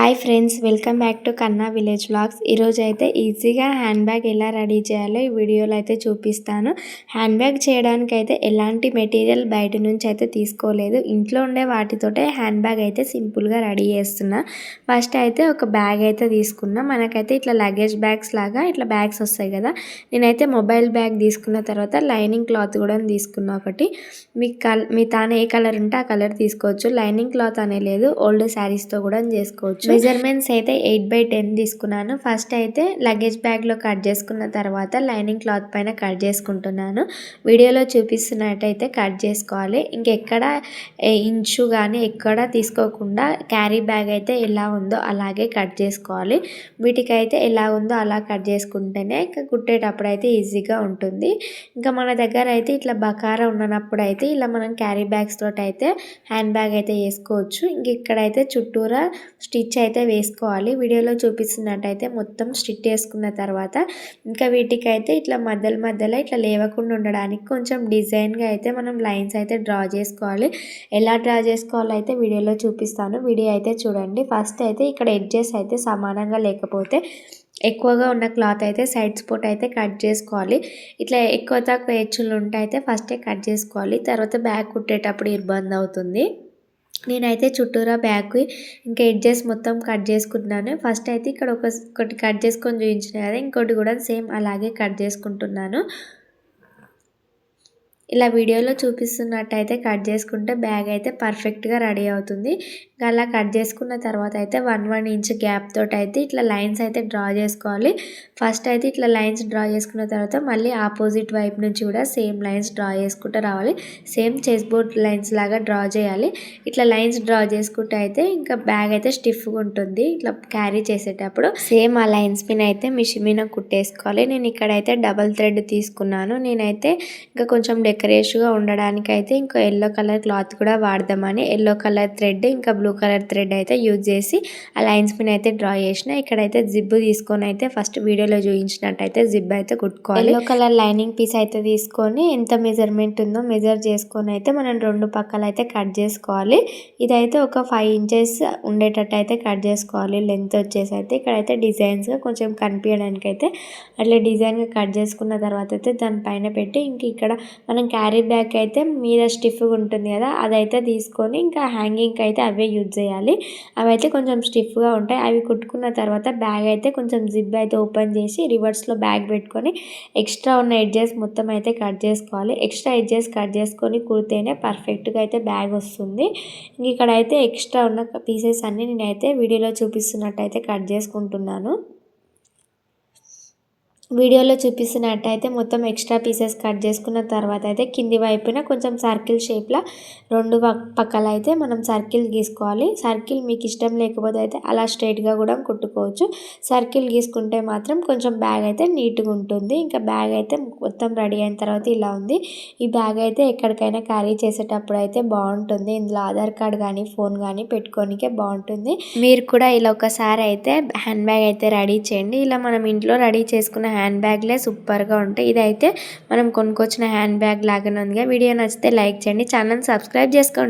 Hi friends welcome back to Kanna village vlogs. ఈరోజు అయితే ఈజీగా హ్యాండ్ బ్యాగ్ ఎలా రెడీ చేయాలో ఈ వీడియోలో అయితే చూపిస్తాను. హ్యాండ్ బ్యాగ్ చేయడానికి అయితే ఎలాంటి మెటీరియల్ బయట నుంచి అయితే తీసుకోలేదు. ఇంట్లో ఉండే వాటితోటే హ్యాండ్ బ్యాగ్ అయితే సింపుల్గా రెడీ చేస్తున్నా. ఫస్ట్ అయితే ఒక బ్యాగ్ అయితే తీసుకున్నా. మనకైతే ఇట్లా లగేజ్ బ్యాగ్స్ లాగా ఇట్లా బ్యాగ్స్ వస్తాయి కదా. నేనైతే మొబైల్ బ్యాగ్ తీసుకున్న తర్వాత లైనింగ్ క్లాత్ కూడా తీసుకున్నా ఒకటి. మీ కల్ మీ తాను ఏ కలర్ ఉంటే ఆ కలర్ తీసుకోవచ్చు. లైనింగ్ క్లాత్ అనే లేదు ఓల్డ్ శారీస్తో కూడా చేసుకోవచ్చు. మెజర్మెంట్స్ అయితే ఎయిట్ బై టెన్ తీసుకున్నాను. ఫస్ట్ అయితే లగేజ్ బ్యాగ్లో కట్ చేసుకున్న తర్వాత లైనింగ్ క్లాత్ పైన కట్ చేసుకుంటున్నాను. వీడియోలో చూపిస్తున్నట్టయితే కట్ చేసుకోవాలి. ఇంకెక్కడ ఇంచు కానీ ఎక్కడ తీసుకోకుండా క్యారీ బ్యాగ్ అయితే ఎలా ఉందో అలాగే కట్ చేసుకోవాలి. వీటికైతే ఎలా ఉందో అలా కట్ చేసుకుంటేనే ఇంకా కుట్టేటప్పుడు అయితే ఈజీగా ఉంటుంది. ఇంకా మన దగ్గర అయితే ఇట్లా బకారా ఉన్నప్పుడు అయితే ఇలా మనం క్యారీ బ్యాగ్స్ తోటి అయితే హ్యాండ్ బ్యాగ్ అయితే వేసుకోవచ్చు. ఇంక ఇక్కడైతే చుట్టూరా స్టిచ్ అయితే వేసుకోవాలి. వీడియోలో చూపిస్తున్నట్టయితే మొత్తం స్టిచ్ వేసుకున్న తర్వాత ఇంకా వీటికైతే ఇట్లా మధ్యలో మధ్యలో ఇట్లా లేవకుండా ఉండడానికి కొంచెం డిజైన్గా అయితే మనం లైన్స్ అయితే డ్రా చేసుకోవాలి. ఎలా డ్రా చేసుకోవాలో అయితే వీడియోలో చూపిస్తాను. వీడియో అయితే చూడండి. ఫస్ట్ అయితే ఇక్కడ ఎడ్జెస్ అయితే సమానంగా లేకపోతే ఎక్కువగా ఉన్న క్లాత్ అయితే సైడ్ స్పోర్ట్ అయితే కట్ చేసుకోవాలి. ఇట్లా ఎక్కువ తక్కువ హెచ్చులు ఉంటే అయితే ఫస్టే కట్ చేసుకోవాలి. తర్వాత బ్యాగ్ కుట్టేటప్పుడు ఇబ్బంది అవుతుంది. నేనైతే చుట్టూరా బ్యాగ్ ఇంకా ఎడ్జెస్ మొత్తం కట్ చేసుకుంటున్నాను. ఫస్ట్ అయితే ఇక్కడ ఒకటి కట్ చేసుకొని చూపించిన కదా ఇంకోటి కూడా సేమ్ అలాగే కట్ చేసుకుంటున్నాను. ఇలా వీడియోలో చూపిస్తున్నట్టయితే కట్ చేసుకుంటే బ్యాగ్ అయితే పర్ఫెక్ట్గా రెడీ అవుతుంది. అలా కట్ చేసుకున్న తర్వాత అయితే వన్ వన్ ఇంచ్ గ్యాప్ తోటి అయితే ఇట్లా లైన్స్ అయితే డ్రా చేసుకోవాలి. ఫస్ట్ అయితే ఇట్లా లైన్స్ డ్రా చేసుకున్న తర్వాత మళ్ళీ ఆపోజిట్ వైపు నుంచి కూడా సేమ్ లైన్స్ డ్రా చేసుకుంటూ రావాలి. సేమ్ చెస్ బోర్డ్ లైన్స్ లాగా డ్రా చేయాలి. ఇట్లా లైన్స్ డ్రా చేసుకుంటే అయితే ఇంకా బ్యాగ్ అయితే స్టిఫ్గా ఉంటుంది. ఇట్లా క్యారీ చేసేటప్పుడు సేమ్ ఆ లైన్స్ మీద అయితే మిషన్ మీద కుట్టేసుకోవాలి. నేను ఇక్కడైతే డబల్ థ్రెడ్ తీసుకున్నాను. నేనైతే ఇంకా కొంచెం డెక్ ఉండడానికి అయితే ఇంకా ఎల్లో కలర్ క్లాత్ కూడా వాడదామని ఎల్లో కలర్ థ్రెడ్ ఇంకా బ్లూ కలర్ థ్రెడ్ అయితే యూజ్ చేసి ఆ లైన్స్ మీద అయితే డ్రా చేసిన. ఇక్కడైతే జిబ్బు తీసుకొని అయితే ఫస్ట్ వీడియోలో చూపించినట్టయితే జిబ్ అయితే కుట్టుకోవాలి. ఎల్లో కలర్ లైనింగ్ పీస్ అయితే తీసుకొని ఎంత మెజర్మెంట్ ఉందో మెజర్ చేసుకొని అయితే మనం రెండు పక్కల అయితే కట్ చేసుకోవాలి. ఇదైతే ఒక ఫైవ్ ఇంచెస్ ఉండేటట్టు అయితే కట్ చేసుకోవాలి. లెంత్ వచ్చేసి అయితే ఇక్కడైతే డిజైన్స్గా కొంచెం కనిపించడానికి అయితే అట్లా డిజైన్గా కట్ చేసుకున్న తర్వాత అయితే దానిపైన పెట్టి ఇంక ఇక్కడ మనం క్యారీ బ్యాగ్ అయితే మీద స్టిఫ్గా ఉంటుంది కదా అదైతే తీసుకొని ఇంకా హ్యాంగింగ్కి అయితే అవే యూజ్ చేయాలి. అవి అయితే కొంచెం స్టిఫ్గా ఉంటాయి. అవి కుట్టుకున్న తర్వాత బ్యాగ్ అయితే కొంచెం జిప్ అయితే ఓపెన్ చేసి రివర్స్లో బ్యాగ్ పెట్టుకొని ఎక్స్ట్రా ఉన్న ఎడ్జెస్ మొత్తం అయితే కట్ చేసుకోవాలి. ఎక్స్ట్రా ఎడ్జెస్ కట్ చేసుకొని కుడితేనే పర్ఫెక్ట్గా అయితే బ్యాగ్ వస్తుంది. ఇక్కడ అయితే ఎక్స్ట్రా ఉన్న పీసెస్ అన్నీ నేనైతే వీడియోలో చూపిస్తున్నట్టయితే కట్ చేసుకుంటున్నాను. వీడియోలో చూపిస్తున్నట్టయితే మొత్తం ఎక్స్ట్రా పీసెస్ కట్ చేసుకున్న తర్వాత అయితే కింది వైపున కొంచెం సర్కిల్ షేప్లో రెండు పక్కల అయితే మనం సర్కిల్ గీసుకోవాలి. సర్కిల్ మీకు ఇష్టం లేకపోతే అయితే అలా స్ట్రైట్గా కూడా కుట్టుకోవచ్చు. సర్కిల్ గీసుకుంటే మాత్రం కొంచెం బ్యాగ్ అయితే నీట్గా ఉంటుంది. ఇంకా బ్యాగ్ అయితే మొత్తం రెడీ అయిన తర్వాత ఇలా ఉంది. ఈ బ్యాగ్ అయితే ఎక్కడికైనా క్యారీ చేసేటప్పుడు అయితే బాగుంటుంది. ఇందులో ఆధార్ కార్డ్ కానీ ఫోన్ కానీ పెట్టుకోనికే బాగుంటుంది. మీరు కూడా ఇలా ఒకసారి అయితే హ్యాండ్ బ్యాగ్ అయితే రెడీ చేయండి. ఇలా మనం ఇంట్లో రెడీ చేసుకున్న హ్యాండ్ బ్యాగ్లే సూపర్గా ఉంటాయి. ఇదైతే మనం కొనుక్కొచ్చిన హ్యాండ్ బ్యాగ్ లాగానే ఉందిగా. వీడియో నచ్చితే లైక్ చేయండి. ఛానల్ సబ్స్క్రైబ్ చేసుకోండి.